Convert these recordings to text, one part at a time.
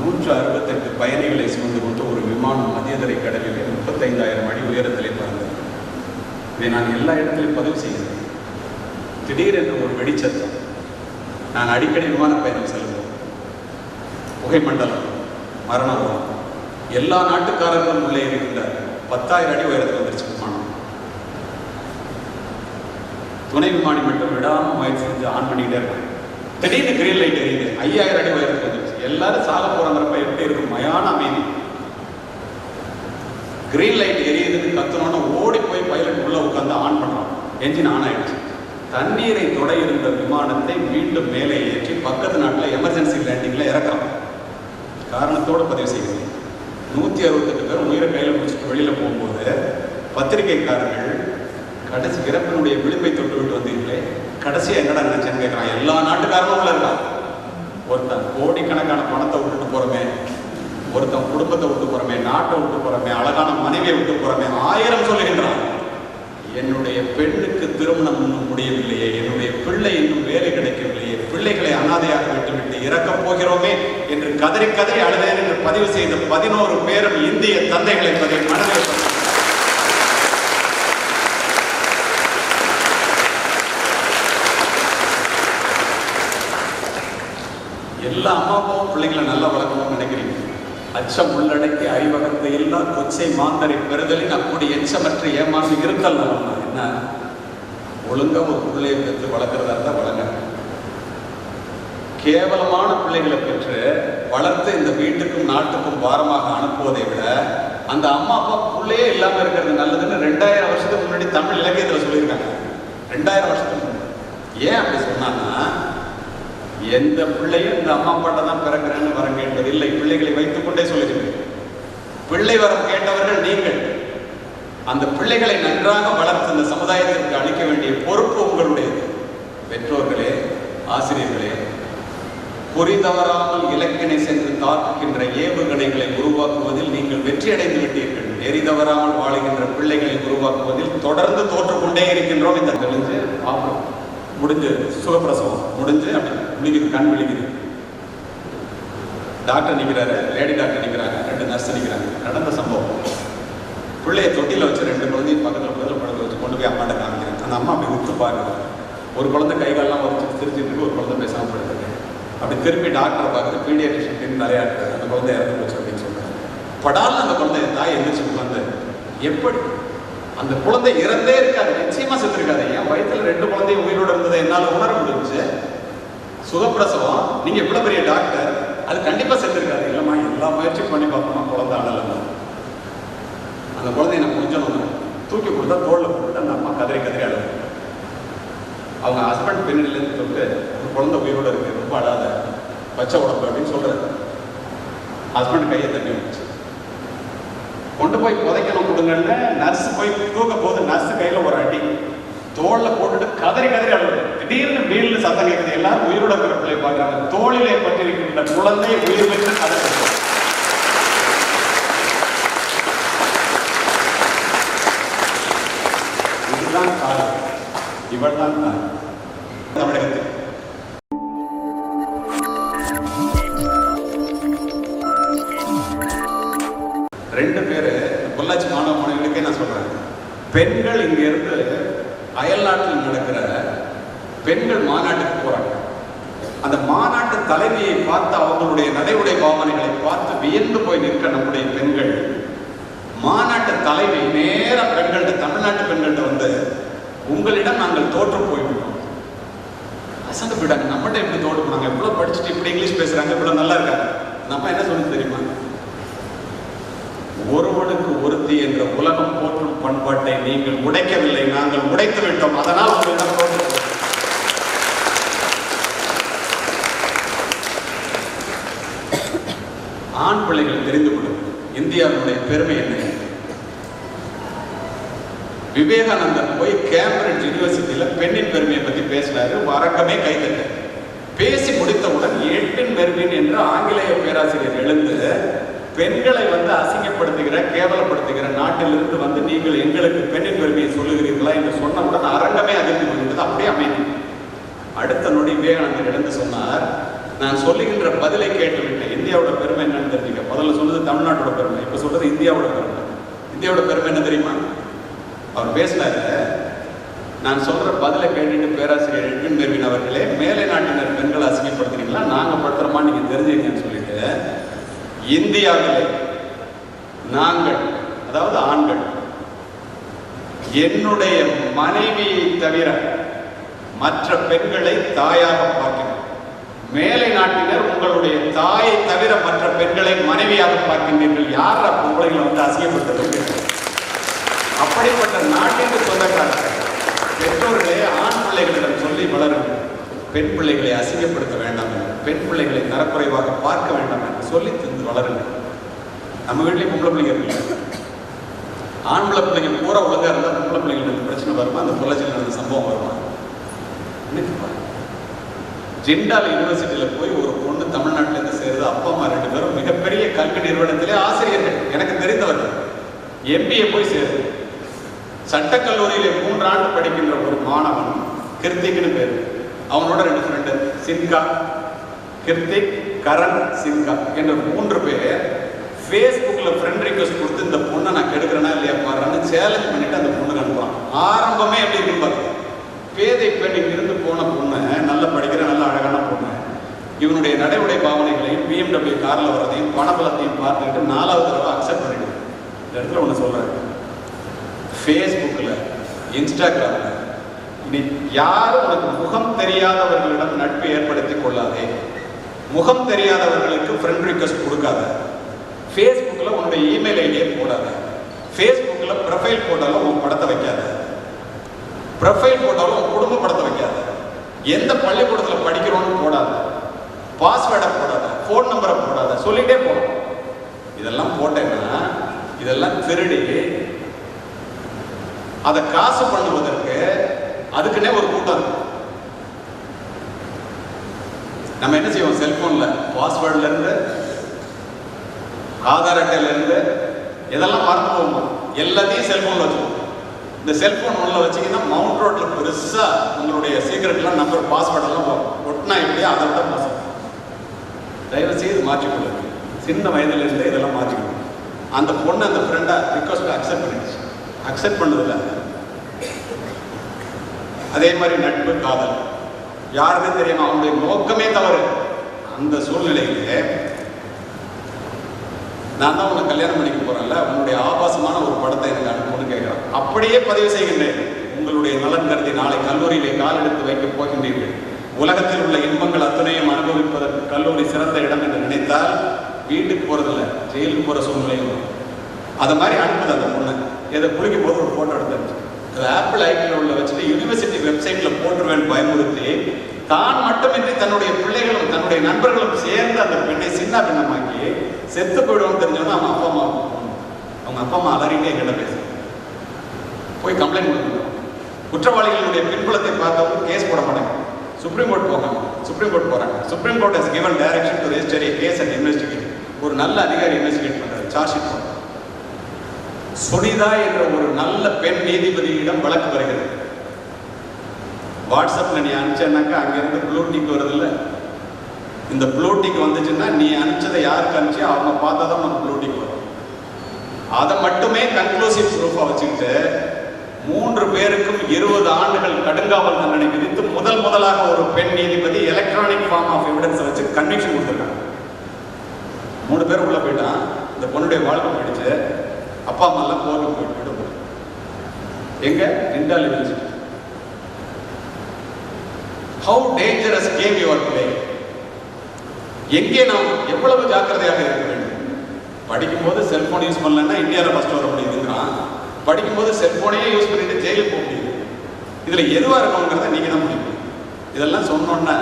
நூற்று அறுபத்தெட்டு பயணிகளை சுமந்து கொண்டு ஒரு விமானம் மதியதரை கடலிலே முப்பத்தைந்தாயிரம் அடி உயரத்திலே பறந்தது. இதை நான் எல்லா இடத்திலும் பதிவு செய்கிறேன். திடீரென்று ஒரு வெடிச்சத்தம். நான் அடிக்கடி விமான பயணம் செல்வோம் புகைமண்டலம் மரணம் எல்லா நாட்டுக்காரர்களும் உள்ளே இருக்கின்றார்கள் பத்தாயிரம் அடி உயரத்தில் வந்துருச்சு விமானம். துணை விமானி மட்டும் விடாமல் முயற்சி செஞ்சு ஆன் பண்ணிக்கிட்டே இருக்காங்க. திடீர்னு கிரீன் லைட் எரியுது. ஐயாயிரம் அடி உயரத்துக்கு வந்துருச்சு. எல்லாரும் சாக போறாங்கிறப்ப எப்படி இருக்கும்? மயான அமைதி. கிரீன் லைட் எரியுதுன்னு கத்தணும்னு ஓடி போய் பைலட் உள்ள உட்காந்து ஆன் பண்றான் என்ஜின் ஆன் ஆயிடுச்சு. தண்ணீரை தொட இருந்த விமானத்தை மீண்டும் மேலே ஏற்றி பக்கத்து நாட்டில் எமர்ஜென்சி லேண்டிங்ல இறக்குறான் காரணத்தோடு பதிவு செய்கிறேன். நூற்றி அறுபத்தெட்டு பேரும் உயிரை கையில் பிடிச்சிட்டு வெளியில் போகும்போது பத்திரிகைக்காரர்கள் கடைசி இறப்பினுடைய விளிம்பை தொட்டு விட்டு வந்தீங்களே கடைசியாக என்னடா நினைச்சேன்னு கேட்குறான் எல்லா நாட்டுக்காரனும் உள்ள இருக்கான். ஒருத்தன் கோடிக்கணக்கான பணத்தை விட்டுட்டு போகிறோமே ஒருத்தன் குடும்பத்தை விட்டு போகிறோமே நாட்டை விட்டு போகிறோமே அழகான மனைவியை விட்டு போகிறோமே ஆயிரம் சொல்லுகின்றான். என்னுடைய பெண்ணுக்கு திருமணம் இன்னும் முடியவில்லையே என்னுடைய பிள்ளை இன்னும் வேலை கிடைக்கவில்லையே பிள்ளைகளை அனாதையாக விட்டுவிட்டு இறக்கப் போகிறோமே என்று கதறி கதறி அழுதேன் என்று பதிவு செய்த பதினோரு பேரும் இந்திய தந்தைகள் என்பதை மனதில் கொள்ளுங்கள். எல்லா அம்மா அப்பாவும் பிள்ளைங்களை நல்லா வளர்க்கணும்னு நினைக்கிறீங்க. அச்சம் உள்ளடக்கி அறிவகத்தை எல்லாம் கொச்சை மாந்தரை பெறுதலின் அப்படி எச்சமற்ற ஏமாந்து இருத்தல் என்ன? ஒழுங்காக ஒரு பிள்ளையை பெற்று வளர்க்குறதா இருந்தா வளங்க. கேவலமான பிள்ளைகளை பெற்று வளர்த்து இந்த வீட்டுக்கும் நாட்டுக்கும் பாரமாக அனுப்புவதை விட அந்த அம்மா அப்பா பிள்ளையே இல்லாம இருக்கிறது நல்லதுன்னு ரெண்டாயிரம் வருஷத்துக்கு முன்னாடி தமிழ் இலக்கியத்தில் சொல்லியிருக்காங்க. ரெண்டாயிரம் வருஷத்துக்கு முன்னாடி. ஏன் அப்படி சொன்னான்னா எந்த பிள்ளையும் இந்த அம்மா அப்பாட்ட தான் பிறக்கிறேன்னு வரம் கேட்பது இல்லை. பிள்ளைகளை வைத்துக் கொண்டே சொல்லுகிறேன் பிள்ளை வரம் கேட்டவர்கள் நீங்கள். அந்த பிள்ளைகளை நன்றாக வளர்த்து இந்த சமுதாயத்திற்கு அளிக்க வேண்டிய பொறுப்பு உங்களுடையது. பெற்றோர்களே ஆசிரியர்களே பொறி தவறாமல் இலக்கினை சென்று தாக்குகின்ற ஏவுகணைகளை உருவாக்குவதில் நீங்கள் வெற்றி அடைந்து விட்டீர்கள். நெறி தவறாமல் வாழுகின்ற பிள்ளைகளை உருவாக்குவதில் தொடர்ந்து தோற்றுக்கொண்டே இருக்கின்றோம். இந்த தெளிஞ்சு ஆகும் முடிஞ்சு சுகப்பிரசவம் முடிஞ்சு அப்படி விழிக்குது கண் விழிக்குது டாக்டர் நிற்கிறாரு லேடி டாக்டர் நிற்கிறாங்க ரெண்டு நர்ஸ் நிற்கிறாங்க நடந்த சம்பவம். பிள்ளைய தொட்டியில் வச்சு ரெண்டு குழந்தையும் பக்கத்தில் பக்கத்தில் குழந்தை வச்சு கொண்டு போய் அம்மாட்ட காமிக்கிறேன். அந்த அம்மா அப்படி உத்து பாருங்க ஒரு குழந்தை கை காலெல்லாம் வச்சு சிரிச்சிட்டு இருக்கு ஒரு குழந்தை பேசாமல் படுத்துருக்கு அப்படி திரும்பி டாக்டரை பார்க்குறது பீடியாட்ரிஷன் தலையாட்டுறாரு அந்த குழந்தை இறந்து போச்சு அப்படின்னு சொல்கிறாங்க படாலும் அந்த குழந்தை தாய் எழுந்திரிச்சு உட்காந்து எப்படி அந்த குழந்தை இறந்தே இருக்காது நிச்சயமா செத்துருக்காது. என் வயிற்றுல ரெண்டு குழந்தையும் உயிரோட இருந்ததை என்னால் உணர முடிஞ்சு சுகப்பிரசவம் நீங்க இவ்வளவு பெரிய டாக்டர் அது கண்டிப்பா செத்துருக்காது. இல்லம்மா எல்லா முயற்சியும் பண்ணி பார்த்தோமா குழந்தை அழலமா அந்த குழந்தைய நான் கொஞ்சணும் தூக்கி கொடுத்தா தோளில் போட்டு அந்த அம்மா கதறி கதறி அழுது. அவங்க ஹஸ்பண்ட் பின்னணிலேருந்து தொட்டு ஒரு குழந்தை உயிரோட இருக்கு ரொம்ப அழாத பச்சை உடம்பு அப்படின்னு சொல்றாரு. ஹஸ்பண்ட் கையை தட்டி வந்துச்சு கொண்டு போய் புதைக்கணும். கொடுங்கன்னு நர்ஸ் போய் தூக்க போது நர்ஸ் கையில ஒரு அடி. தோல்ல போட்டுட்டு கதறி கதறி அழுது திடீர்னு வீல்ல சத்தம் கேட்குது எல்லாரும் உயிரோட இருக்கிற பிள்ளை பார்க்குறாங்க. தோளிலே பட்டிருக்கின்ற குழந்தை உயிர் பெற்று கதறி இதுதான் காலம். இவள் தான் பெண்கள் இங்க இருந்து அயல் நாட்டில் நடக்கிற பெண்கள் மாநாட்டுக்கு போறாங்க அந்த மாநாட்டு தலைவியை பார்த்து அவங்களுடைய நடைமுறை பாவனைகளை பார்த்து வியந்து போய் நிற்க நம்முடைய பெண்கள் மாநாட்டு தலைவி நேர பெண்கள்ட்ட தமிழ்நாட்டு பெண்கள்ட்ட வந்து உங்களிடம் நாங்கள் தோற்று போய்விட்டோம் அசந்து போயிட்டாங்க நம்மகிட்ட எப்படி தோற்று போனாங்க இவ்வளவு படிச்சுட்டு இப்படி இங்கிலீஷ் பேசுறாங்க இவ்வளவு நல்லா இருக்காங்க நம்ம என்ன சொல்லி தெரியுமா ஒருவனுக்கு ஒருத்தி என்ற உலகம் போற்றும் பண்பாட்டை நீங்கள் உடைக்கவில்லை நாங்கள் உடைத்து விட்டோம். அதனால் உங்களிடம் ஆண் பிள்ளைகள் தெரிந்து கொள்ளும் இந்தியாவினுடைய பெருமை என்ன? விவேகானந்தர் போய் கேம்பிரிட்ஜ் யூனிவர்சிட்டியில பெண்ணின் பெருமையை பத்தி பேசினாரு. வரக்கமே கைதட்ட பேசி முடித்தவுடன் எட்டின் பெருமின் என்று ஆங்கிலேய பேராசிரியர் எழுந்து பெண்களை வந்து அசிங்கப்படுத்துகிற கேவலப்படுத்துகிற நாட்டிலிருந்து வந்து நீங்கள் எங்களுக்கு பெண்ணின் பெருமையை சொல்லுகிறீர்களா என்று சொன்னவுடன் அரங்கமே அதிர்ந்து கொண்டது அப்படியே அமைதி. அடுத்த நொடி விவேகானந்தர் எழுந்து சொன்னார் நான் சொல்லுகின்ற பதிலை கேட்டுவிட்டேன். இந்தியாவோட பெருமை என்ன தமிழ்நாட்டோட பெருமை. இப்போ சொல்றது இந்தியாவோட பெருமை. இந்தியாவோட பெருமை என்ன தெரியுமா? அவர் பேசினாரு நான் சொல்ற பதிலை கேட்டுட்டு பேராசிரியர் எட்வின் மெர்வின் அவர்களே மேலை நாட்டினர் பெண்களை அசிங்கப்படுத்துறீங்களா? நாங்க படுத்துறோமா? நீங்க தெரிஞ்சுக்கங்கன்னு சொல்லிட்டு இந்தியாவிலே நாங்கள் அதாவது ஆண்கள் என்னுடைய மனைவியை தவிர மற்ற பெண்களை தாயாக பார்க்கிறோம். மேலை நாட்டினர் உங்களுடைய தாயை தவிர மற்ற பெண்களை மனைவியாக பார்க்கின்றீர்கள். யார் பொம்பளைகளை வந்து அசிங்கப்படுத்துறது அப்படிப்பட்ட நாட்டிற்கு சொந்தக்காரர்கள் பெற்றோர்களே ஆண் பிள்ளைகளிடம் சொல்லி வளருங்கள் பெண் பிள்ளைகளை அசிங்கப்படுத்த வேண்டாம் என்று, பெண் பிள்ளைகளை தரக்குறைவாக பார்க்க வேண்டாம் என்று சொல்லி வளருங்க. வளருங்கள் நம்ம வீட்லயும் பொம்பளை பிள்ளைங்க இருக்கு ஆண்பிள்ளை பிள்ளைங்க பூரா ஒழுங்காக இருந்தால் பொம்பளை பிள்ளைங்களுக்கு பிரச்சனை வருமா? அந்த பொள்ளாச்சியில் நடந்த சம்பவம் வருமா? ஜெண்டால் பாருங்க. யூனிவர்சிட்டியில் போய் ஒரு பொண்ணு தமிழ்நாட்டிலேருந்து சேருது அப்பா அம்மா ரெண்டு பேரும் மிகப்பெரிய கல்வி நிறுவனத்திலே ஆசிரியர்கள். எனக்கு தெரிந்தவர்கள். எம்பிஏ போய் சேருது. சட்டக்கல்லூரியிலே மூன்றாண்டு படிக்கின்ற ஒரு மாணவன் கிருத்திக்னு பேர். அவனோட ரெண்டு ஃப்ரெண்டு சின்கா. கிருத்திக் கரண் சின்கா என்ற மூன்று பேர் ஃபேஸ்புக்கில் ஃப்ரெண்ட் ரிக்வஸ்ட் கொடுத்து இந்த பொண்ணை நான் கெடுக்கிறேனா இல்லையா பாடுறான்னு சேலஞ்ச் பண்ணிட்டு அந்த பொண்ணுக்கு அனுப்புறான். ஆரம்பமே எப்படி இருக்குன்னு பாருங்க பேதை பெண் இங்கிருந்து போன பொண்ணு நல்ல படிக்கிற நல்ல அழகான பொண்ணு இவனுடைய நடைமுறை பாவனைகளையும் பிஎம்டபிள்யூ காரில் வரதையும் பணபலத்தையும் பார்த்துக்கிட்டு நாலாவது தடவை அக்செப்ட் பண்ணிடுது இந்த இடத்துல ஒன்று சொல்கிறேன் ஃபேஸ்புக்கில் இன்ஸ்டாகிராமில் இனி யாரும் உனக்கு முகம் தெரியாதவர்களிடம் நட்பு ஏற்படுத்தி கொள்ளாதே. முகம் தெரியாதவர்களுக்கு ஃப்ரெண்ட் ரிக்வஸ்ட் கொடுக்காத. ஃபேஸ்புக்கில் உன்னுடைய இமெயில் ஐடியை போடாத. ஃபேஸ்புக்கில் ப்ரொஃபைல் போட்டாலும் உன் படத்தை வைக்காத. ப்ரொஃபைல் போட்டாலும் உன் குடும்ப படத்தை வைக்காத. எந்த பள்ளிக்கூடத்தில் படிக்கிறோன்னு போடாத. பாஸ்வேர்டை போடாத. ஃபோன் நம்பரை போடாத. சொல்லிகிட்டே போகணும் இதெல்லாம் போட்டேன்னா இதெல்லாம் திருடி அதை காசு பண்ணுவதற்கு அதுக்குன்னே ஒரு கூட்டம் இருக்கு. நம்ம என்ன செய்வோம்? செல்போன்ல பாஸ்வேர்ட்ல இருந்து ஆதார் அட்டையில இருந்து இதெல்லாம் மறந்து போகும் எல்லாத்தையும் செல்போன்ல வச்சுக்கோம் இந்த செல்போன் ஒன்றில் வச்சீங்கன்னா மவுண்ட் ரோட்ல பெருசா உங்களுடைய சீக்கிரட்லாம் நம்பர் பாஸ்வேர்ட் எல்லாம் ஒட்டினா இப்படியே அதை விட மோசம் தயவு செய்து மாற்றிக்கொள்ளுங்க. சின்ன வயதுல இருந்தே இதெல்லாம் மாற்றிக்கணும் அந்த பொண்ணு அந்த ஃப்ரெண்டை ரிக்வஸ்ட் அக்செப்ட் பண்ணிடுச்சு. அக்செப்ட் பண்ணதில்லை. அதே மாதிரி நட்பு காதல். யாருமே தெரியாம? அவனுடைய நோக்கமே தவறு. அந்த சூழ்நிலையில நான் தான் உன்னை கல்யாணம் பண்ணிக்க போறேன்ல உன்னுடைய ஆபாசமான ஒரு படத்தை எனக்கு அனுப்புன்னு கேட்கிறான். அப்படியே பதிவு செய்கின்றேன். உங்களுடைய நலன் கருதி நாளை கல்லூரியிலே கால் எடுத்து வைக்கப் போகின்றீர்கள். உலகத்தில் உள்ள இன்பங்கள் அத்தனையும் அனுபவிப்பதற்கு கல்லூரி சிறந்த இடம் என்று நினைத்தால் வீட்டுக்கு போறதில்ல ஜெயிலுக்கு போற சூழ்நிலை வரும். அதை மாதிரி அனுப்புது அந்த பொண்ணு. எதை குளிக்கும் போது ஒரு போட்டோ எடுத்து அது ஆப்பிள் ஐக்கில் உள்ள வச்சுட்டு யூனிவர்சிட்டி வெப்சைட்ல போட்டுருவேன் பயமுறுத்தி தான் மட்டுமின்றி தன்னுடைய பிள்ளைகளும் தன்னுடைய நண்பர்களும் சேர்ந்து அந்த பெண்ணை சின்ன பின்னமாக்கி செத்து போயிடுவோம் தெரிஞ்சவங்க அவங்க அப்பா அம்மா அவங்க அப்பா அம்மா அலறிட்டே கிட்ட பேசு போய் கம்ப்ளைண்ட் கொடுக்கணும் குற்றவாளிகளுடைய பின்புலத்தை பார்த்தவங்க கேஸ் போட மாட்டாங்க. சுப்ரீம் கோர்ட் போகாங்க சுப்ரீம் கோர்ட் போறாங்க. Supreme court has given direction to register a case and investigate ஒரு நல்ல அதிகாரி இன்வெஸ்டிகேட் பண்றாரு சார்ஜ் ஷீட் போடுறாரு. சுனிதா என்ற ஒரு நல்ல பெண் நீதிபதியிடம் வழக்கு வருகிறது. வாட்ஸ்அப்பில் நீ அனுப்பிச்சேன்னாக்கா அங்கேருந்து ப்ளூடிக் வருதுல்ல? இந்த ப்ளூடிக் வந்துச்சுன்னா நீ அனுப்பிச்சதை யாருக்கு அனுப்பிச்சு அவங்க பார்த்தா தான் உனக்கு ப்ளூடிக் வரும். அதை மட்டுமே கன்க்ளூசிவ் ப்ரூஃபாக வச்சுக்கிட்டு மூன்று பேருக்கும் இருபது ஆண்டுகள் கடுங்காவல் தண்டனை விதித்து முதல் முதலாக ஒரு பெண் நீதிபதி எலக்ட்ரானிக் ஃபார்ம் ஆஃப் எவிடன்ஸ் வச்சு கன்விக்ஷன் கொடுத்துருக்காங்க. மூணு பேர் உள்ள போயிட்டான். இந்த பொண்ணுடைய வாழ்க்கை போயிடுச்சு. அப்பா அம்மா எல்லாம் கோர்ட்டுக்கு போயிட்டு போயிட்டு எங்க? இண்டால் how dangerous game your play எங்கே நாம் எவ்வளவு ஜாக்கிரதையாக இருக்க வேண்டும்? படிக்கும்போது செல்போன் யூஸ் பண்ணலன்னா இந்தியாவில் ஃபஸ்ட் வர முடியுதுங்கிறான் படிக்கும்போது செல்போனையே யூஸ் பண்ணிட்டு ஜெயிலுக்கு போக முடியுது. இதில் எதுவாக இருக்கணுங்கிறத நீங்கள் தான் முடியும் இதெல்லாம் சொன்னோன்னா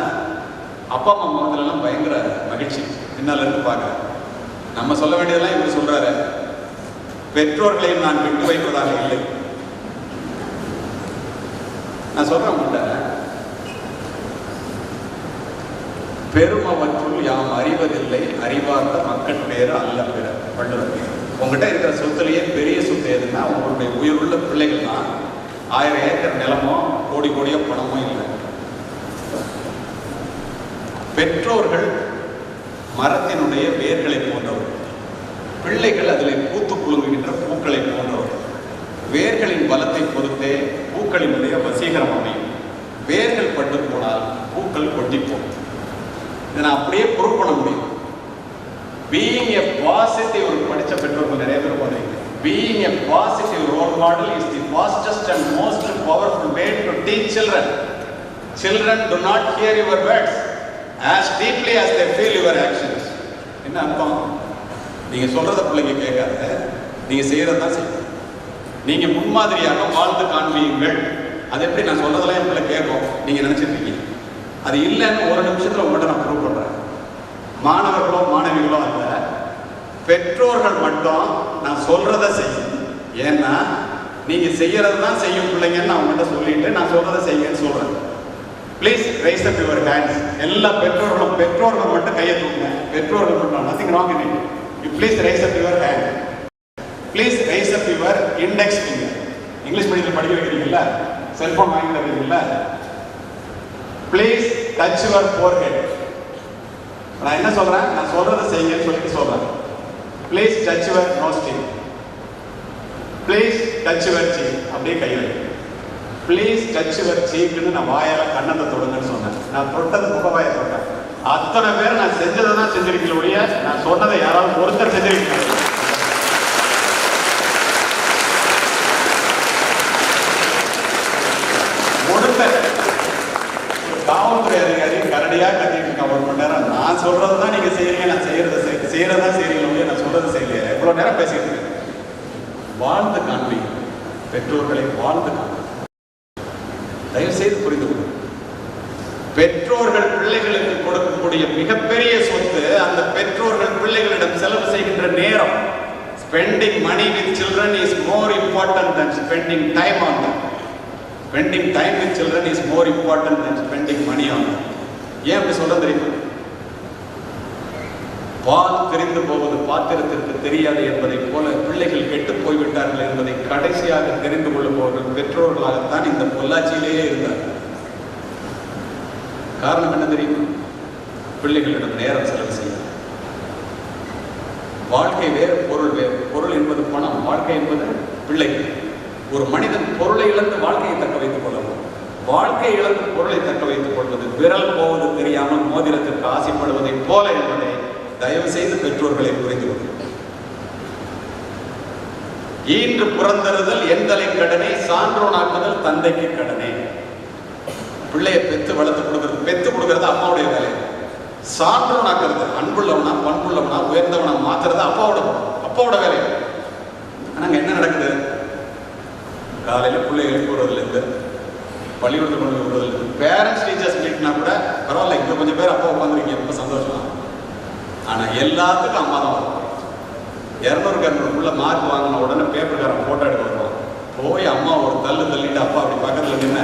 அப்பா அம்மா முகத்துலலாம் பயங்கர மகிழ்ச்சி. பின்னால இருந்து பார்க்குறேன் நம்ம சொல்ல வேண்டியதெல்லாம் இவர் சொல்கிறாரு பெற்றோர்களையும் நான் விட்டு வைப்பதாக இல்லை. நான் சொல்கிறேன் உங்கள்கிட்ட பெருமவற்றுள் யாம் அறிவதில்லை அறிவார்ந்த மக்கள் பேர் அல்ல பிற வள்ளுவர் உங்ககிட்ட இருக்கிற சொத்துலேயே பெரிய சொத்து எதுன்னா உங்களுடைய உயிருள்ள பிள்ளைகள் தான். ஆயிரம் ஏக்கர் நிலமோ கோடி கோடியோ பணமோ இல்லை. பெற்றோர்கள் மரத்தினுடைய வேர்களை போன்றவர் பிள்ளைகள் அதில் பூத்து குலுங்குகின்ற பூக்களை போன்றவர் வேர்களின் பலத்தை பொறுத்தே பூக்களினுடைய வசீகரம் அமையும். வேர்கள் பட்டு போனால் பூக்கள் கொட்டி போகும். இதை நான் அப்படியே ப்ரூவ் பண்ண முடியும். பீயிங் எ பாசிட்டிவ் படித்த பெற்றோர்கள் நிறைய பேர் போடுறீங்க being a positive role model is the fastest and most powerful way to teach children children do not hear your words as deeply as they feel your actions என்ன அர்த்தம்? நீங்கள் சொல்கிறத பிள்ளைங்க கேட்காத. நீங்கள் செய்கிறது தான் செய்யும். நீங்கள் முன்மாதிரியாக வாழ்ந்து காண்பீங்கள் அது எப்படி நான் சொல்றதெல்லாம் என் பிள்ளை கேட்கும். நீங்கள் நினச்சிருக்கீங்க அது இல்லைன்னு ஒரு நிமிஷத்துல உங்கள்கிட்ட நான் ப்ரூவ் பண்றேன். மாணவர்களோ மாணவிகளோ அல்ல பெற்றோர்கள் மட்டும் நான் சொல்றத செய்யும் ஏன்னா நீங்க செய்யறது தான் செய்யும் பிள்ளைங்கன்னு நான் உங்கள்கிட்ட சொல்லிட்டு நான் சொல்கிறத செய்யுங்கன்னு சொல்றேன். Please rise up your hands எல்லா பெற்றோர்களும் பெற்றோர்கள் மட்டும் கையை தூங்க பெற்றோர்கள் மட்டும் nothing wrong in it you please rise up your hand please rise up your index finger English மீடியத்தில் படிக்க வைக்கிறீங்களா செல்ஃபோன் வாங்கி தருவீங்கல்ல please touch your forehead நான் என்ன சொல்றேன்? நான் சொல்கிறத செய்யுங்கன்னு சொல்லிட்டு சொல்றேன். Please touch your நோஸ்டிங் please touch your சீ அப்படியே கையில் ப்ளீஸ் டச் யுவர் சீக்குன்னு நான் வாயால கண்ணத்தை தொடுங்கன்னு சொன்னேன். நான் தொட்டது முகவாயை தொட்டேன். அத்தனை பேர் நான் செஞ்சதை தான் செஞ்சிருக்கீங்க ஒழிய நான் சொன்னதை யாராவது ஒருத்தர் செஞ்சிருக்கீங்க முழுக்க ஒரு காவல்துறை அதிகாரி கரடியா கத்திட்டு இருக்கான் ஒரு மணி நேரம் நான் சொல்றது தான் நீங்க செய்யறீங்க நான் செய்யறது செய் செய்யறதா செய்றீங்க நான் சொல்றது செய்யலையே. எவ்வளவு நேரம் பேசிட்டு இருக்கேன். வாழ்ந்து காண்பீங்க பெற்றோர்களை வாழ்ந்து காண்பீங்க தயவு செய்து புரிந்து கொள்ளும் பெற்றோர்கள் பிள்ளைகளுக்கு கொடுக்கக்கூடிய மிகப்பெரிய சொத்து அந்த பெற்றோர்கள் பிள்ளைகளிடம் செலவு செய்கின்ற நேரம். Spending money with children is more important than spending time on them. Spending time with children is more important than spending money on them. ஏன் அப்படி சொல்ல தெரியுமா? பால் தெரிந்து போவது பாத்திரத்திற்கு தெரியாது என்பதைப் போல பிள்ளைகள் கெட்டு போய்விட்டார்கள் என்பதை கடைசியாக தெரிந்து கொள்ளுபவர்கள் பெற்றோர்களாகத்தான் இந்த பொள்ளாச்சியிலேயே இருந்தார்கள் காரணம் என்ன தெரியுமா? பிள்ளைகளிடம் நேரம் செலவு செய்ய வாழ்க்கை வேறு பொருள் வேறு. பொருள் என்பது பணம் வாழ்க்கை என்பது பிள்ளைகள் ஒரு மனிதன் பொருளை இழந்து வாழ்க்கையை தக்க வைத்துக் கொள்ளலாம் வாழ்க்கை இழந்து பொருளை தக்க வைத்துக் கொள்வது விரல் போவது தெரியாமல் மோதிரத்திற்கு ஆசைப்படுவதைப் போல என்பதை தயவு செய்து பெற்றோர்களை புரிந்து கொள்ளுங்கள். ஈன்று புறந்தறுதல் எந்தலை கடனை சான்றோனாக்குதல் தந்தைக்கு கடனே. பிள்ளைய பெத்து வளர்த்து கொடுக்கறது பெத்து கொடுக்கறது அம்மாவுடைய வேலை. சான்றோனாக்குறது அன்புள்ளவனா பண்புள்ளவனா உயர்ந்தவனா மாத்துறது அப்பாவோட அப்பாவோட வேலை. ஆனா அங்க என்ன நடக்குது? காலையில பிள்ளை எழுப்பி விடுறதுல இருந்து பள்ளிக்கூடத்துக்கு கொண்டு போய் விடுறதுல இருந்து பேரண்ட்ஸ் டீச்சர்ஸ் மீட்னா கூட பரவாயில்ல இங்க கொஞ்சம் பேர் அப்பா உட்காந்துருக்கீங்க ரொம்ப சந்தோஷம்? ஆனால் எல்லாத்துக்கும் அம்மா தான் வரும். இரநூறுக்கு இரநூறுக்குள்ள மார்க் வாங்கின உடனே பேப்பர்காரன் ஃபோட்டோ எடுக்க வருவான். போய் அம்மா ஒரு தள்ளு தள்ளிட்டு அப்பா அப்படி பக்கத்தில் நின்று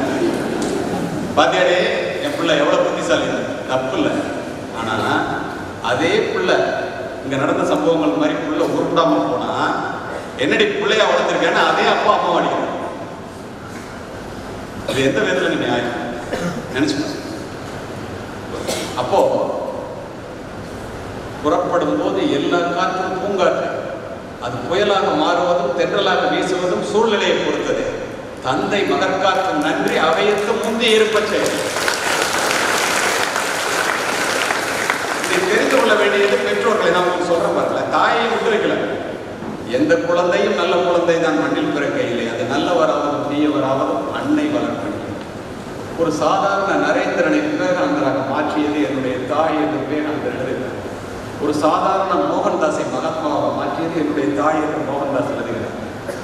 பார்த்தியாடே என் பிள்ளை எவ்வளோ புத்திசாலி? தப்பு இல்லை. ஆனால் அதே பிள்ளை இங்கே நடந்த சம்பவங்கள் மாதிரி பிள்ளை உருப்படாம போனால் என்னடி பிள்ளையா வளர்த்துருக்கேன்னு அதே அப்பா அம்மா அடிக்கிறான் அது எந்த விதத்துல நியாயம்? நினச்சிக்கணும் அப்போ புறப்படும் போது எல்லா காற்றும் பூங்காற்று. அது புயலாக மாறுவதும் தென்றலாக வீசுவதும் சூழ்நிலையை பொறுத்தது. தந்தை மகற்காற்றும் நன்றி அவையத்து முந்தி இருப்பச்சே. இதை தெரிந்து கொள்ள வேண்டியது பெற்றோர்களை நான் உங்களுக்கு சொல்றேன் பாருங்கள தாயை விட்டு வைக்கல எந்த குழந்தையும் நல்ல குழந்தை தான் மண்ணில் பிறக்கையில்லை அது நல்லவராவதும் தீயவராவதும் அன்னை வளர்ப்பணி. ஒரு சாதாரண நரேந்திரனை விவேகானந்தராக மாற்றியது என்னுடைய தாய் என்று விவேகானந்தர் ஒரு சாதாரண மோகன்தாஸை மகாத்மாவாக மாற்றியது என்னுடைய தாய் என்று மோகன்தாஸ் எழுதுகிறார்.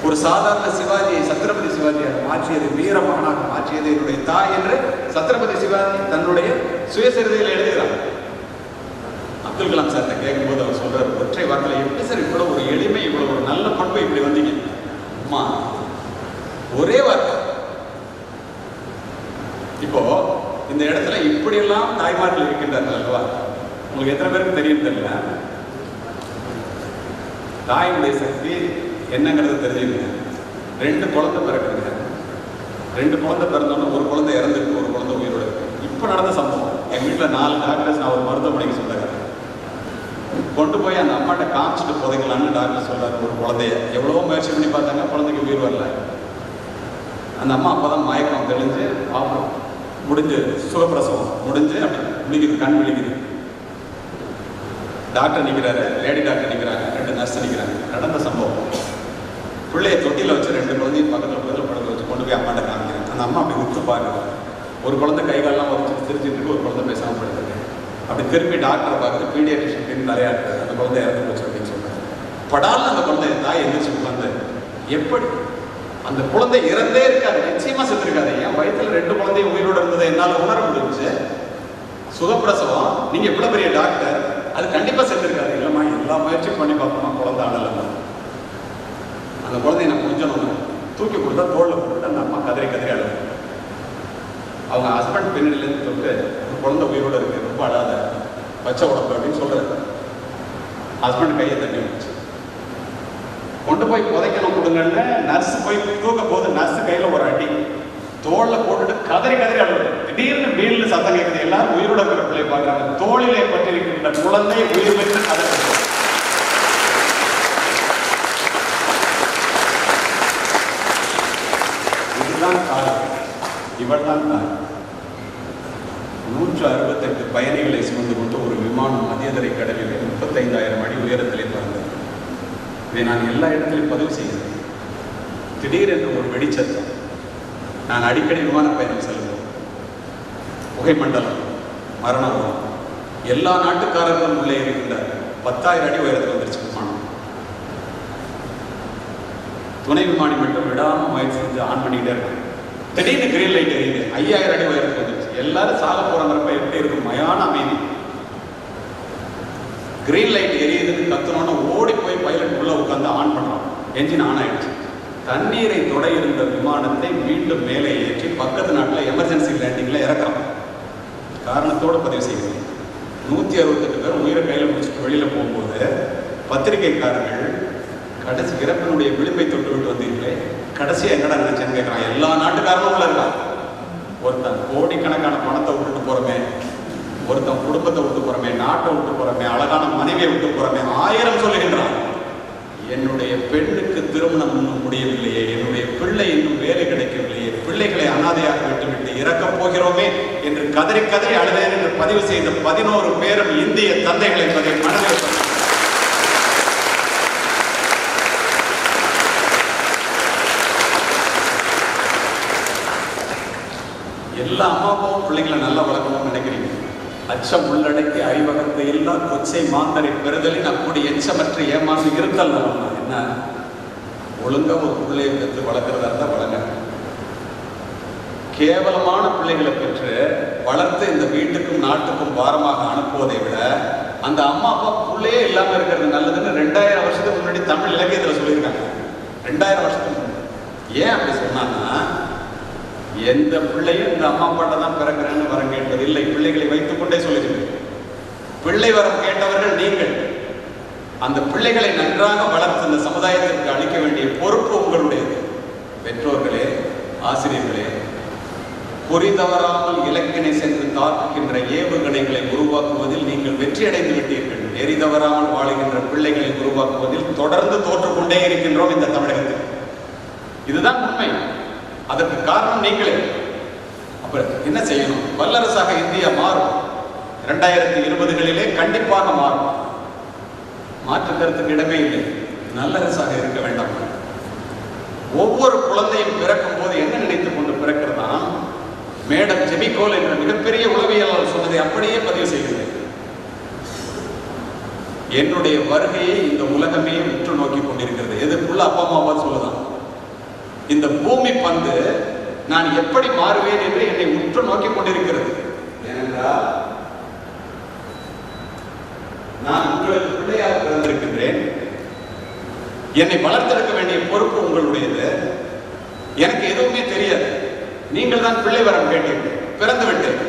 ஒரு சாதாரண சிவாஜியை சத்ரபதி சிவாஜியாக மாற்றியது வீரமகனாக மாற்றியது என்னுடைய தாய் என்று சத்ரபதி சிவாஜி தன்னுடைய சுயசரிதையில் எழுதுகிறார். அப்துல் கலாம் சார் கேட்கும்போது அவர் சொல்றாரு ஒற்றை வார்த்தையில எப்படி சார் இவ்வளவு ஒரு எளிமை இவ்வளவு ஒரு நல்ல பண்பு இப்படி வந்தீங்க? அம்மா ஒரே வார்த்தை. இப்போ இந்த இடத்துல இப்படியெல்லாம் தாய்மார்கள் இருக்கின்றார்கள் அல்லவா? உங்களுக்கு எத்தனை பேருக்கு தெரியும் தெரியல? தாயினுடைய சக்தி என்னங்கிறது தெரிஞ்சுக்கங்க ரெண்டு குழந்தை பிறக்குங்க ரெண்டு குழந்தை பிறந்தோன்னு ஒரு குழந்தை இறந்துருக்கு ஒரு குழந்தை உயிரோட இருக்கு. இப்போ நடந்த சம்பவம். என் வீட்டில் நாலு டாக்டர்ஸ் நான் ஒரு மருத்துவமனைக்கு சொந்தக்காரன் கொண்டு போய் அந்த அம்மாட்ட காமிச்சிட்டு புதைக்கலான்னு டாக்டர் சொல்றாரு ஒரு குழந்தைய. எவ்வளவோ முயற்சி பண்ணி பார்த்தாங்க குழந்தைக்கு உயிர் வரல. அந்த அம்மா அப்பதான் மயக்கம் தெளிஞ்சு பாப்போம் முடிஞ்சு சுகப்பிரசவம் முடிஞ்சு அப்படி விழிக்குது கண் விழிக்குது. டாக்டர் நிற்கிறாரு லேடி டாக்டர் நிற்கிறாங்க ரெண்டு நர்ஸ் நிற்கிறாங்க. நடந்த சம்பவம். பிள்ளைய தொட்டியில் வச்சு ரெண்டு குழந்தையும் பக்கத்தில் பக்கத்தில் குழந்தை வச்சு கொண்டு போய் அம்மாட்ட காமிக்கிறேன். அந்த அம்மா அப்படி உத்து பாருங்க. ஒரு குழந்தை கை காலெல்லாம் வச்சு திருச்சிட்டு இருக்கு ஒரு குழந்தை பேசாமல் படுத்துருக்கு. அப்படி திரும்பி டாக்டரை பார்க்குறது பீடியாட்ரிஷன் பின் இருக்குது அந்த குழந்தை இறந்து போச்சு அப்படின்னு சொல்றாரு. படால் அந்த குழந்தை தாய் எந்திரிச்சு உட்காந்து எப்படி? அந்த குழந்தை இறந்தே இருக்காது நிச்சயமா செத்துருக்காது. என் வயிற்றில் ரெண்டு குழந்தையும் உயிரோடு இருந்ததை என்னால் உணர முடிஞ்சு சுகப்பிரசவம். நீங்க இவ்வளவு பெரிய டாக்டர். அது கண்டிப்பா செத்துருக்காது இல்லைம்மா எல்லா முயற்சியும் பண்ணி பார்ப்போமா குழந்தை அழலம்மா அந்த குழந்தைய நான் கொஞ்சம் தூக்கி கொடுத்தா தோளில் போட்டு அந்த அம்மா கதறி கதறி அழகு அவங்க ஹஸ்பண்ட் பின்னணியிலேருந்து தொட்டு குழந்தை உயிரோட இருக்கு ரொம்ப அழாத பச்சை உடம்பு அப்படின்னு சொல்றாரு. ஹஸ்பண்ட் கையை தண்ணி வச்சு கொண்டு போய் புதைக்கணும் கொடுங்கன்னு நர்ஸ் போய் தூக்க போது நர்ஸ் கையில ஒரு அடி. தோல்ல போட்டுட்டு கதறி கதறி அழுது. திடீர்னு வீல்ல சத்தம் கேட்குது எல்லாரும் உயிரோட இருக்கிற பார்க்குறாங்க. தோளிலே பட்டிருக்கின்ற குழந்தை உயிர் பெற்று கதறி இதுதான் காலம். இவள் தான் தாய் நூற்று அறுபத்தெட்டு பயணிகளை சுமந்து கொண்டு ஒரு விமானம் மதியதரை கடலில் முப்பத்தைந்தாயிரம் அடி உயரத்திலே பறந்தது. இதை நான் எல்லா இடத்திலும் பதிவு செய்கிறேன். திடீரென்று ஒரு வெடிச்சத்தம். நான் அடிக்கடி விமான பயணம் செல்வோம் புகைமண்டலம் மரணபுரம் எல்லா நாட்டுக்காரர்களும் உள்ளே இருக்கின்ற பத்தாயிரம் அடி உயரத்தில் வந்துருச்சு விமானம். துணை விமானி மட்டும் விடாமல் முயற்சி செஞ்சு ஆன் பண்ணிக்கிட்டே இருக்காங்க. திடீர்னு கிரீன் லைட் எரியுது. ஐயாயிரம் அடி உயரத்துக்கு வந்துருச்சு. எல்லாரும் சாக போறாங்கிறப்ப எப்படி இருக்கும்? மயான அமைதி. கிரீன் லைட் எரியுதுன்னு கத்தணும்னு ஓடி போய் பைலட் உள்ள உட்காந்து ஆன் பண்றான். என்ஜின் ஆன் ஆயிடுச்சு. தண்ணீரை தொட இருந்த விமானத்தை மீண்டும் மேலே ஏற்றி பக்கத்து நாட்டில் எமர்ஜென்சி லேண்டிங்கில் இறக்குறான் காரணத்தோடு பதிவு செய்கிறேன். நூற்றி அறுபத்தெட்டு பேர் உயிரை கையில் முடிச்சுட்டு வெளியில் போகும்போது பத்திரிகைக்காரர்கள் கடைசி இறப்பினுடைய விளிம்பை தொட்டு விட்டு வந்தீங்களே கடைசியாக என்னடா நினைச்சேன்னு கேட்குறான் எல்லா நாட்டுக்காரனும் உள்ள இருக்கான் ஒருத்தன் கோடிக்கணக்கான பணத்தை விட்டுட்டு போறமே ஒருத்தன் குடும்பத்தை விட்டு போறமே நாட்டை விட்டு போறமே அழகான மனைவியை விட்டு போறமே ஆயிரம் சொல்லுகின்றான். என்னுடைய பெண்ணுக்கு திருமணம் இன்னும் முடியவில்லையே என்னுடைய பிள்ளை இன்னும் வேலை கிடைக்கவில்லையே பிள்ளைகளை அனாதையாக விட்டுவிட்டு இறக்கப் போகிறோமே என்று கதறி கதறி அழுதேன் என்று பதிவு செய்த பதினோரு பேரும் இந்திய தந்தைகள் என்பதை மனதில் எல்லா அம்மாவும் பிள்ளைங்களை நல்லா வளர்க்கணும்னு நினைக்கிறீங்க. அச்சம் உள்ளடக்கி அறிவகத்தை எல்லாம் கொச்சை மாந்தரை பெறுதலின் அப்படி எச்சமற்ற ஏமாந்து இருத்தல் என்ன? ஒழுங்காக ஒரு பிள்ளையை பெற்று வளர்க்குறதா இருந்தால் வளங்க. கேவலமான பிள்ளைகளை பெற்று வளர்த்து இந்த வீட்டுக்கும் நாட்டுக்கும் பாரமாக அனுப்புவதை விட அந்த அம்மா அப்பா பிள்ளையே இல்லாமல் இருக்கிறது நல்லதுன்னு ரெண்டாயிரம் வருஷத்துக்கு முன்னாடி தமிழ் இலக்கியத்துல சொல்லியிருக்காங்க. ரெண்டாயிரம் வருஷத்துக்கு முன்னாடி. ஏன் அப்படி சொன்னாங்கன்னா எந்த பிள்ளையும் இந்த அம்மா அப்பாட்ட தான் பிறக்கிறேன்னு வரம் கேட்பது இல்லை. பிள்ளைகளை வைத்துக் கொண்டே சொல்லுகிறேன். பிள்ளை வரம் கேட்டவர்கள் நீங்கள். அந்த பிள்ளைகளை நன்றாக வளர்த்து இந்த சமுதாயத்திற்கு அளிக்க வேண்டிய பொறுப்பு உங்களுடையது. பெற்றோர்களே ஆசிரியர்களே பொறி தவறாமல் இலக்கினை சென்று தாக்குகின்ற ஏவுகணைகளை உருவாக்குவதில் நீங்கள் வெற்றி அடைந்து விட்டீர்கள். நெறி தவறாமல் வாழுகின்ற பிள்ளைகளை உருவாக்குவதில் தொடர்ந்து தோற்றுக்கொண்டே இருக்கின்றோம் இந்த தமிழகத்தில். இதுதான் உண்மை. அதற்கு காரணம் நீங்களே. அப்ப என்ன செய்யணும்? வல்லரசாக இந்தியா மாறும். இரண்டாயிரத்தி இருபதுகளிலே கண்டிப்பாக மாறும். மாற்று கருத்துக்கு இடமே இல்லை. நல்லரசாக இருக்க வேண்டாம். ஒவ்வொரு குழந்தையும் பிறக்கும் போது என்ன நினைத்துக் கொண்டு பிறக்கிறதா? மேடம் ஜெமிகோல் என்ற மிகப்பெரிய உளவியலாளர் சொன்னதை அப்படியே பதிவு செய்கிறேன் என்னுடைய வருகையை இந்த உலகமே உற்று நோக்கி கொண்டிருக்கிறது எதுக்குள்ள அப்பா அம்மாவா சொல்லுதான். இந்த பூமி பந்து நான் எப்படி மாறுவேன் என்று என்னை உற்று நோக்கி கொண்டிருக்கிறது. ஏனென்றால் நான் உங்களுக்கு பிள்ளையாக பிறந்திருக்கின்றேன். என்னை வளர்த்தெடுக்க வேண்டிய பொறுப்பு உங்களுடையது. எனக்கு எதுவுமே தெரியாது. நீங்கள் தான் பிள்ளை வரம் கேட்டீர்கள். பிறந்து விட்டேன்.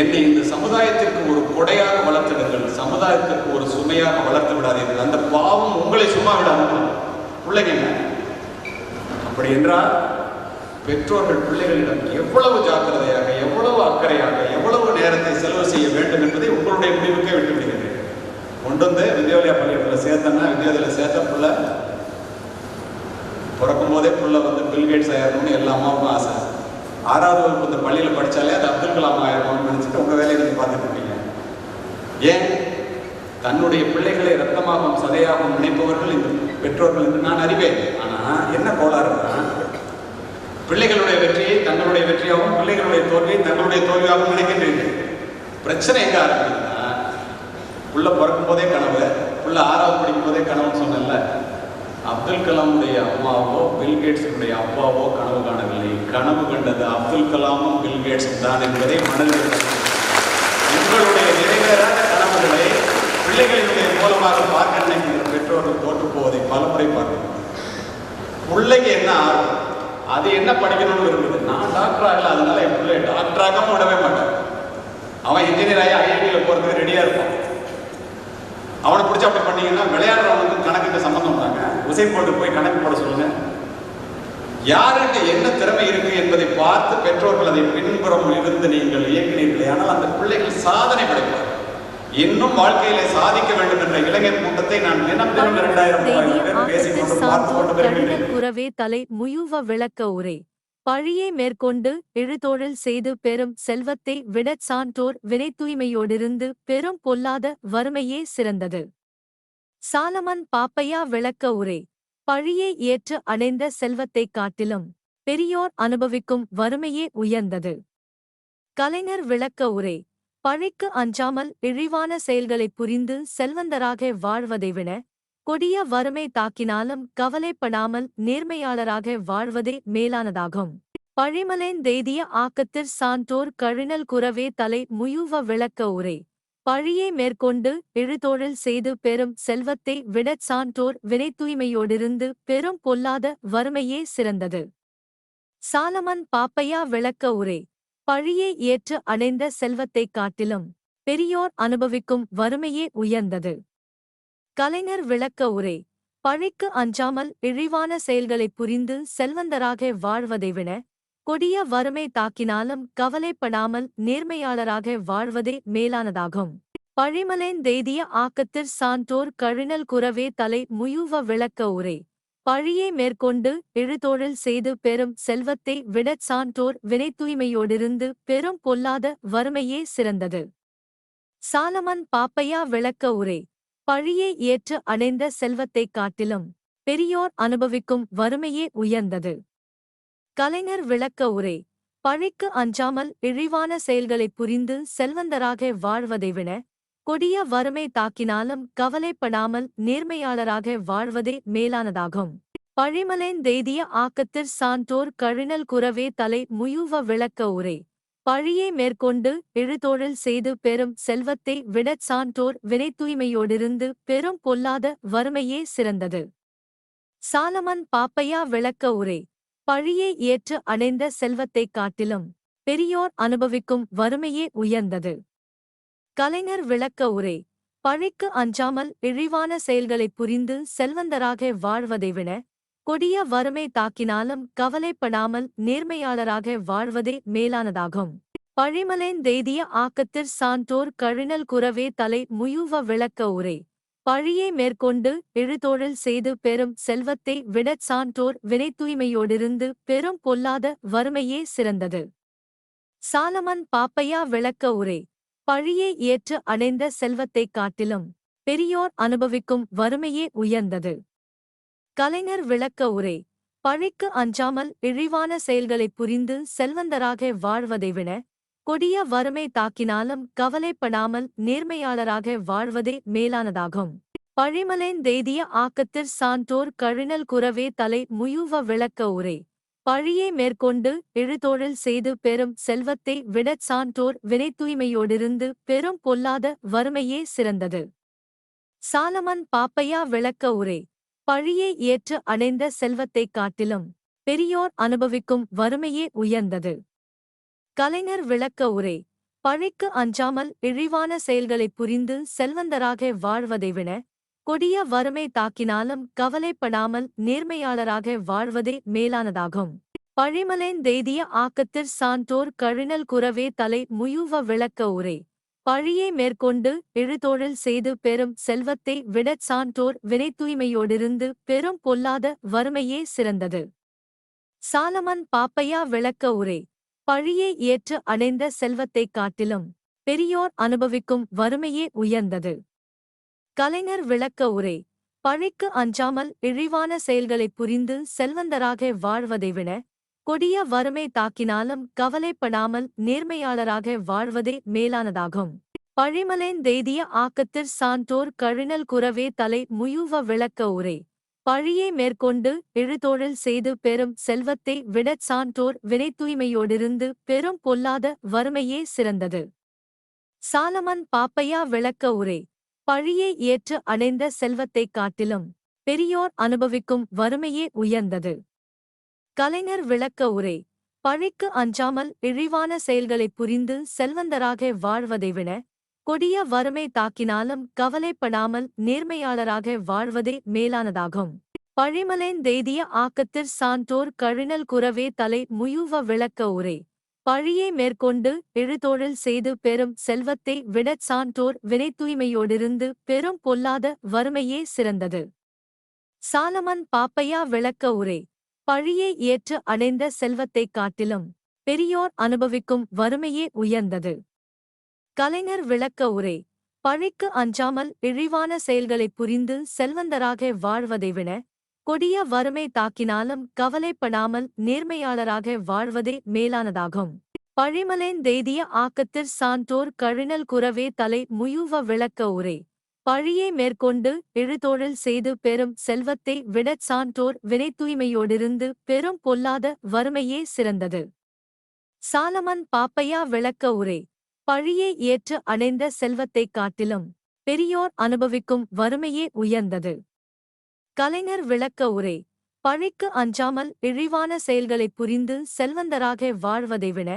என்னை இந்த சமுதாயத்திற்கு ஒரு கொடையாக வளர்த்திடுங்கள். சமுதாயத்திற்கு ஒரு சுமையாக வளர்த்து விடாதீர்கள். அந்த பாவம் உங்களை சும்மா விடாமல் பிள்ளைங்க என்ன அப்படி என்றால் பெற்றோர்கள் பிள்ளைகளிடம் எவ்வளவு ஜாக்கிரதையாக எவ்வளவு அக்கறையாக எவ்வளவு நேரத்தை செலவு செய்ய வேண்டும் என்பதை உங்களுடைய முடிவுக்கே விட்டு விடுகிறேன். கொண்டு வந்து வித்யாலயா பள்ளிக்கூடத்தில் சேர்த்தேன்னா வித்யோதயில் சேர்த்த புள்ள பிறக்கும் போதே புள்ள வந்து பில்கேட்ஸ் ஆயிரணும்னு எல்லா அம்மாவுக்கும் ஆசை. ஆறாவது வகுப்பு இந்த பள்ளியில் படித்தாலே அது அப்துல் கலாம் ஆயிரணும்னு நினச்சிட்டு உங்கள் வேலையை நீங்கள் பார்த்துட்டு இருக்கீங்க ஏன்? தன்னுடைய பிள்ளைகளை ரத்தமாகவும் சதையாகவும் நினைப்பவர்கள் இந்த பெற்றோர்கள் என்று நான் அறிவேன். ஆனால் என்ன கோளாறு? பிள்ளைகளுடைய வெற்றியை தங்களுடைய வெற்றியாகவும் பிள்ளைகளுடைய தோல்வியை தங்களுடைய தோல்வியாகவும் நினைக்கின்றீர்கள். பிரச்சனை எங்க ஆரம்பிக்குதுன்னா புள்ள பிறக்கும் போதே கனவு புள்ள ஆறாவது படிக்கும் போதே கனவுன்னு சொன்னேன்ல அப்துல் கலாமுடைய அம்மாவோ பில்கேட்ஸுடைய அப்பாவோ கனவு காணவில்லை. கனவு கண்டது அப்துல் கலாமும் பில்கேட்ஸும் தான் என்பதை மனதில் உங்களுடைய நிறைவேறாத கனவுகளை பிள்ளைகளினுடைய மூலமாக பார்க்க நினைக்கின்ற பெற்றோர்கள் தோற்று போவதை பலமுறை பார்க்கிறோம். பிள்ளைக்கு என்ன ஆர்வம்? அது என்ன படிக்கணும்னு விரும்புது? நான் டாக்டர் ஆகல அதனால என் பிள்ளை டாக்டராகவும் விடவே மாட்டேன். அவன் இன்ஜினியர் ஆகி ஐஐடியில் போகிறதுக்கு ரெடியாக இருப்பான். அவனை பிடிச்சி அப்படி பண்ணீங்கன்னா விளையாடுறவனுக்கு கணக்குக்கு சம்மந்தம் விட்டாங்க உசைன் போட்டு போய் கணக்கு போட சொல்லுங்க. யாருக்கு என்ன திறமை இருக்கு என்பதை பார்த்து பெற்றோர்கள் அதை பின்புறம் இருந்து நீங்கள் இயக்கினீர்களே ஆனால் அந்த பிள்ளைகள் சாதனை படைப்பார்கள். இன்னும் வாழ்க்கையிலே சாதிக்க வேண்டும் என்ற இளைஞர் கூட்டத்தை நான் தினம் தினம் இரண்டாயிரம் குறவே தலை முயுவ விளக்க உரை. பழியை மேற்கொண்டு இழுதொழில் செய்து பெறும் செல்வத்தை விடச் சான்றோர் வினை தூய்மையோடிருந்து பெரும் பொல்லாத வறுமையே சிறந்தது. சாலமன் பாப்பையா விளக்க உரை. பழியை ஏற்று அடைந்த செல்வத்தைக் காட்டிலும் பெரியோர் அனுபவிக்கும் வறுமையே உயர்ந்தது. கலைஞர் விளக்க உரை. பழிக்கு அஞ்சாமல் இழிவான செயல்களைப் புரிந்து செல்வந்தராக வாழ்வதை விட கொடிய வறுமை தாக்கினாலும் கவலைப்படாமல் நேர்மையாளராக வாழ்வதே மேலானதாகும். பழிமலேன் தெய்திய ஆக்கத்திற் சான்றோர் கழினல் குறவே தலை முயுவ விளக்க உரை. பழியை மேற்கொண்டு இழுதொழில் செய்து பெறும் செல்வத்தை விடச் சான்றோர் வினை தூய்மையோடிருந்து பெரும் பொல்லாத வறுமையே சிறந்தது. சாலமன் பாப்பையா விளக்க உரை. பழியை ஏற்று அடைந்த செல்வத்தைக் காட்டிலும் பெரியோர் அனுபவிக்கும் வறுமையே உயர்ந்தது. கலைஞர் விளக்க உரை பழிக்கு அஞ்சாமல் இழிவான செயல்களைப் புரிந்து செல்வந்தராக வாழ்வதை விட கொடிய வறுமை தாக்கினாலும் கவலைப்படாமல் நேர்மையாளராக வாழ்வதே மேலானதாகும். பழிமலேன் தெய்திய ஆக்கத்திற் சான்றோர் கழினல் குறவே தலை முயுவ விளக்க உரை பழியை மேற்கொண்டு இழுதொழில் செய்து பெறும் செல்வத்தை விடச் சான்றோர் வினை தூய்மையோடிருந்து பெரும் பொல்லாத வறுமையே சிறந்தது. சாலமன் பாப்பையா விளக்க உரை. பழியை ஏற்று அடைந்த செல்வத்தைக் காட்டிலும் பெரியோர் அனுபவிக்கும் வறுமையே உயர்ந்தது. கலைஞர் விளக்க உரை. பழிக்கு அஞ்சாமல் இழிவான செயல்களைப் புரிந்து செல்வந்தராக வாழ்வதை விட கொடிய வறுமை தாக்கினாலும் கவலைப்படாமல் நேர்மையாளராக வாழ்வதே மேலானதாகும். பழிமலேன் தெய்திய ஆக்கத்திற் சான்றோர் கழினல் குறவே தலை முயுவ விளக்க உரை. பழியை மேற்கொண்டு இழுதொழில் செய்து பெறும் செல்வத்தை விடச் சான்றோர் வினை தூய்மையோடிருந்து பெரும் பொல்லாத வறுமையே சிறந்தது. சாலமன் பாப்பையா விளக்க உரை. பழியை ஏற்று அடைந்த செல்வத்தைக் காட்டிலும் பெரியோர் அனுபவிக்கும் வறுமையே உயர்ந்தது. கலைஞர் விளக்க உரை. பழிக்கு அஞ்சாமல் இழிவான செயல்களைப் புரிந்து செல்வந்தராக வாழ்வதை விட கொடிய வறுமை தாக்கினாலும் கவலைப்படாமல் நேர்மையாளராக வாழ்வதே மேலானதாகும். பழிமலேன் தெய்திய ஆக்கத்திற் சான்றோர் கழினல் குறவே தலை முயுவ விளக்க உரை. பழியை மேற்கொண்டு இழுதொழில் செய்து பெறும் செல்வத்தை விடச் சான்றோர் வினை தூய்மையோடிருந்து பெரும் பொல்லாத வறுமையே சிறந்தது. சாலமன் பாப்பையா விளக்க உரை. பழியை ஏற்று அடைந்த செல்வத்தைக் காட்டிலும் பெரியோர் அனுபவிக்கும் வறுமையே உயர்ந்தது. கலைஞர் விளக்க உரை பழிக்கு அஞ்சாமல் இழிவான செயல்களைப் புரிந்து செல்வந்தராக வாழ்வதை விட கொடிய வறுமை தாக்கினாலும் கவலைப்படாமல் நேர்மையாளராக வாழ்வதே மேலானதாகும். பழிமலேன் தெய்திய ஆக்கத்திற் சான்றோர் கழினல் குறவே தலை முயுவ விளக்க உரை பழியை மேற்கொண்டு இழுதொழில் செய்து பெறும் செல்வத்தை விடச் சான்றோர் வினை தூய்மையோடிருந்து பெரும் பொல்லாத வறுமையே சிறந்தது. சாலமன் பாப்பையா விளக்க உரை. பழியை ஏற்று அடைந்த செல்வத்தைக் காட்டிலும் பெரியோர் அனுபவிக்கும் வறுமையே உயர்ந்தது. கலைஞர் விளக்க உரை. பழிக்கு அஞ்சாமல் இழிவான செயல்களைப் புரிந்து செல்வந்தராக வாழ்வதை விட கொடிய வறுமை தாக்கினாலும் கவலைப்படாமல் நேர்மையாளராக வாழ்வதே மேலானதாகும். பழிமலேன் தெய்திய ஆக்கத்திற் சான்றோர் கழினல் குறவே தலை முயுவ விளக்க உரை. பழியை மேற்கொண்டு இழுதொழில் செய்து பெறும் செல்வத்தை விடச் சான்றோர் வினைத்தூய்மையோடிருந்து பெரும் பொல்லாத வறுமையே சிறந்தது. சாலமன் பாப்பையா விளக்க உரை. பழியை ஏற்று அடைந்த செல்வத்தைக் காட்டிலும் பெரியோர் அனுபவிக்கும் வறுமையே உயர்ந்தது. கலைஞர் விளக்க உரை. பழிக்கு அஞ்சாமல் இழிவான செயல்களைப் புரிந்து செல்வந்தராக வாழ்வதை விட கொடிய வறுமை தாக்கினாலும் கவலைப்படாமல் நேர்மையாளராக வாழ்வதே மேலானதாகும். பழிமலேன் தெய்திய ஆக்கத்திற் சான்றோர் கழினல் குறவே தலை முயுவ விளக்க உரை. பழியை மேற்கொண்டு இழுதொழில் செய்து பெறும் செல்வத்தை விடச் சான்றோர் வினைத்தூய்மையோடிருந்து பெரும் பொல்லாத வறுமையே சிறந்தது. சாலமன் பாப்பையா விளக்க உரை. பழியை ஏற்று அடைந்த செல்வத்தைக் காட்டிலும் பெரியோர் அனுபவிக்கும் வறுமையே உயர்ந்தது. கலைஞர் விளக்க உரை பழிக்கு அஞ்சாமல் இழிவான செயல்களைப் புரிந்து செல்வந்தராக வாழ்வதை விட கொடிய வறுமை தாக்கினாலும் கவலைப்படாமல் நேர்மையாளராக வாழ்வதே மேலானதாகும். பழிமலேன் தெய்திய ஆக்கத்திற் சான்றோர் கழினல் குறவே தலை முயுவ விளக்க உரை பழியை மேற்கொண்டு எழுதோழில் செய்து பெறும் செல்வத்தை விடச் சான்றோர் வினைத்தூய்மையோடிருந்து பெரும் பொல்லாத வறுமையே சிறந்தது. சாலமன் பாப்பையா விளக்க உரை. பழியை ஏற்று அடைந்த செல்வத்தைக் காட்டிலும் பெரியோர் அனுபவிக்கும் வறுமையே உயர்ந்தது. கலைஞர் விளக்க உரை. பழிக்கு அஞ்சாமல் இழிவான செயல்களைப் புரிந்து செல்வந்தராக வாழ்வதை விட கொடிய வறுமை தாக்கினாலும் கவலைப்படாமல் நேர்மையாளராக வாழ்வதே மேலானதாகும். பழிமலேன் தெய்திய ஆக்கத்திற் சான்றோர் கழினல் குறவே தலை முயுவ விளக்க உரை. பழியை மேற்கொண்டு இழுதொழில் செய்து பெறும் செல்வத்தை விடச் சான்றோர் வினைத்தூய்மையோடிருந்து பெரும் பொல்லாத வறுமையே சிறந்தது. சாலமன் பாப்பையா விளக்க உரை. பழியை ஏற்று அடைந்த செல்வத்தைக் காட்டிலும் பெரியோர் அனுபவிக்கும் வறுமையே உயர்ந்தது. கலைஞர் விளக்க உரை. பழிக்கு அஞ்சாமல் இழிவான செயல்களைப் புரிந்து செல்வந்தராக வாழ்வதை விட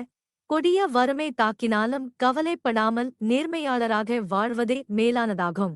கொடிய வறுமை தாக்கினாலும் கவலைப்படாமல் நேர்மையாளராக வாழ்வதே மேலானதாகும்.